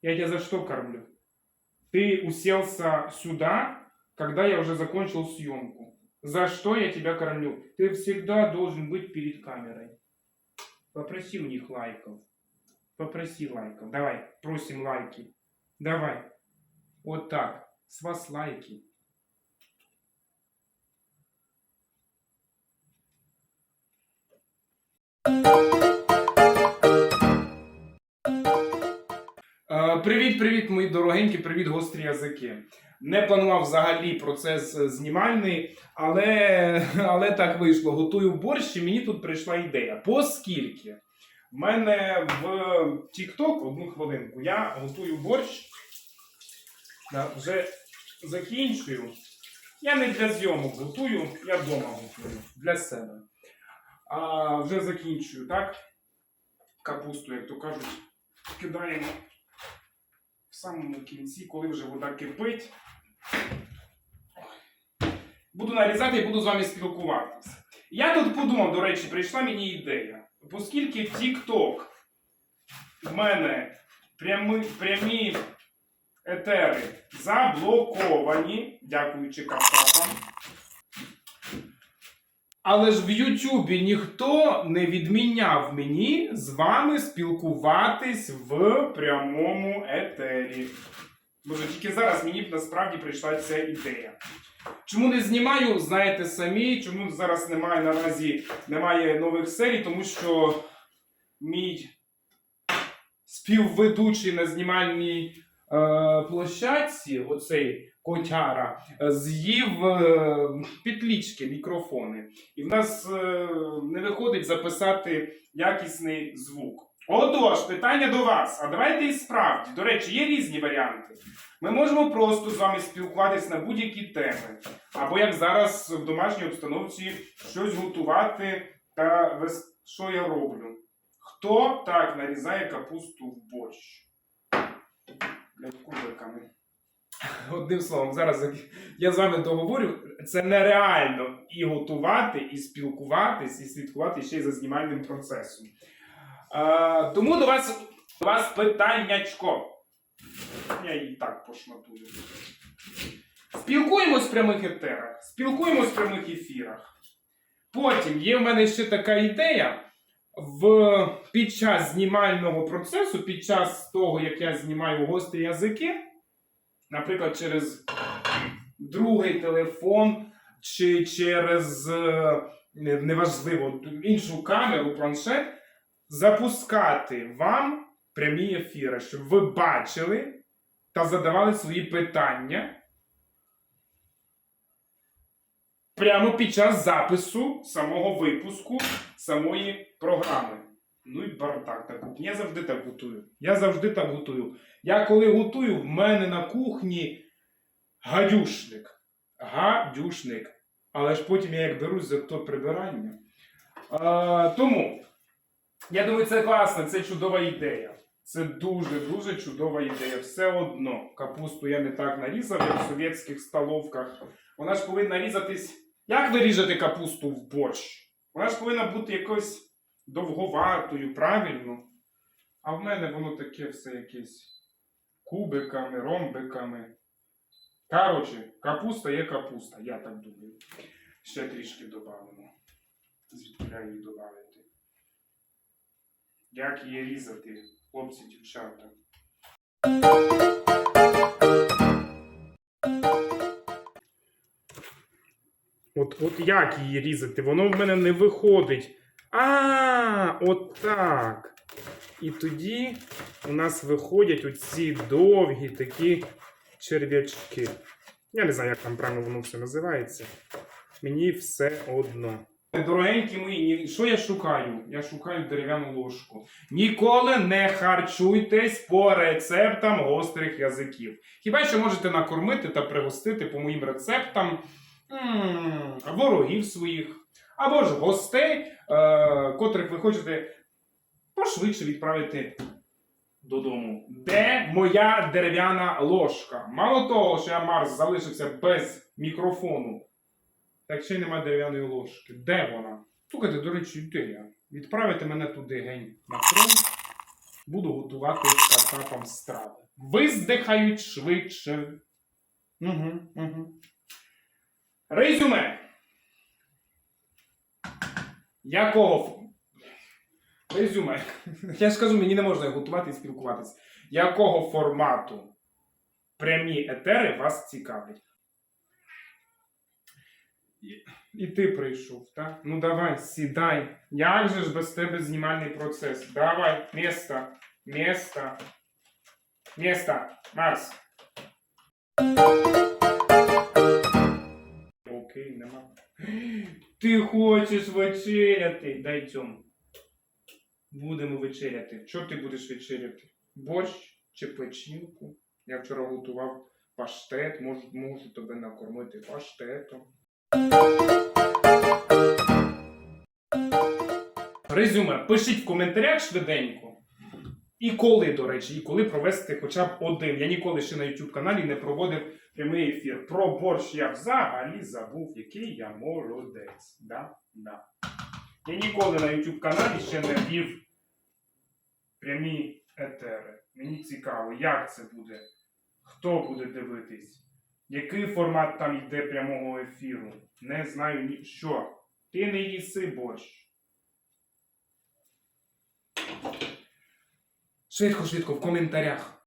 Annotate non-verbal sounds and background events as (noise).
Я тебя за что кормлю? Ты уселся сюда, когда я уже закончил съемку. За что я тебя кормлю? Ты всегда должен быть перед камерой. Попроси у них лайков. Попроси лайков. Давай, просим лайки. Давай. Вот так. С вас лайки. Е, Привіт, привіт, мої дорогенькі, привіт, гострі язики. Не планував взагалі процес е, знімальний, але, (laughs) але так вийшло. Готую борщ, і мені тут прийшла ідея. Оскільки в мене в TikTok, одну хвилинку, я готую борщ. Да, вже закінчую. Я не для зйомок готую, я вдома готую для себе. А вже закінчую, так? Капусту, як то кажуть, кидаємо самому кінці, коли вже вода кипить. Буду нарізати і буду з вами спілкуватися. Я тут подумав, до речі, прийшла мені ідея. Оскільки TikTok в мене прямі, прямі етери заблоковані, дякуючи капкапам. Але ж в Ютубі ніхто не відміняв мені з вами спілкуватись в прямому етері. Боже, тільки зараз мені б насправді прийшла ця ідея. Чому не знімаю, знаєте самі. Чому зараз немає наразі немає нових серій, тому що мій співведучий на знімальній е, площадці, оцей котяра, е, з'їв е, підлічки, мікрофони. І в нас е, не виходить записати якісний звук. Отож, питання до вас. А давайте і справді. До речі, є різні варіанти. Ми можемо просто з вами спілкуватись на будь-які теми. Або як зараз в домашній обстановці щось готувати та вес... що я роблю. Хто так нарізає капусту в борщ? Блядь, кубиками. Одним словом, зараз я з вами договорю, це нереально і готувати, і спілкуватись, і слідкувати ще й за знімальним процесом. Е, тому до вас, до вас питаннячко. Я її так пошматую. Спілкуємось в прямих етерах, спілкуємось в прямих ефірах. Потім є в мене ще така ідея. В, під час знімального процесу, під час того, як я знімаю гострі язики, наприклад, через другий телефон чи через е, неважливо іншу камеру, планшет, запускати вам прямі ефіри, щоб ви бачили та задавали свої питання прямо під час запису самого випуску самої програми. Ну і бардак на кухні. Я завжди так готую. Я завжди так готую. Я коли готую, в мене на кухні гадюшник. Гадюшник. Але ж потім я як берусь за то прибирання. А, тому, я думаю, це класно, це чудова ідея. Це дуже-дуже чудова ідея. Все одно капусту я не так нарізав, як в совєтських столовках. Вона ж повинна різатись. Як ви ріжете капусту в борщ? Вона ж повинна бути якось довговатою, правильно? А в мене воно таке все якесь кубиками, ромбиками. Коротше, капуста є капуста, я так думаю. Ще трішки додамо. Звідки її додати? Як її різати, хлопці, дівчата? От, от як її різати? Воно в мене не виходить. А, от так. І тоді у нас виходять оці довгі такі черв'ячки. Я не знаю, як там правильно воно все називається. Мені все одно. Дорогенькі мої, що я шукаю? Я шукаю дерев'яну ложку. Ніколи не харчуйтесь по рецептам гострих язиків. Хіба що можете накормити та пригостити по моїм рецептам м, ворогів своїх, або ж гостей, е, котрих ви хочете пошвидше відправити додому. Де моя дерев'яна ложка? Мало того, що я Марс залишився без мікрофону, так ще й немає дерев'яної ложки. Де вона? Слухайте, до речі, ідея. Відправити мене туди гень на фронт. Буду готувати з картапом страви. виздихають швидше. Угу, угу. Резюме. Якого? Резюме. (laughs) Я ж кажу, мені не можна готувати і спілкуватися. Якого формату прямі етери вас цікавлять? І, ти прийшов, так? Ну давай, сідай. Як же ж без тебе знімальний процес? Давай, місто, місто, місто, Макс. Окей, нема. Ти хочеш вечеряти? Дай цьому. Будемо вечеряти. Що ти будеш вечеряти? Борщ чи печінку? Я вчора готував паштет, можу, можу тебе накормити паштетом. Резюме. Пишіть в коментарях швиденько. І коли, до речі, і коли провести хоча б один. Я ніколи ще на YouTube каналі не проводив прямий ефір. Про борщ я взагалі забув, який я молодець. Да? Да. Я ніколи на YouTube каналі ще не вів прямі етери. Мені цікаво, як це буде, хто буде дивитись, який формат там йде прямого ефіру. Не знаю ні що. Ти не їси борщ. Швидко, швидко, в коментарях.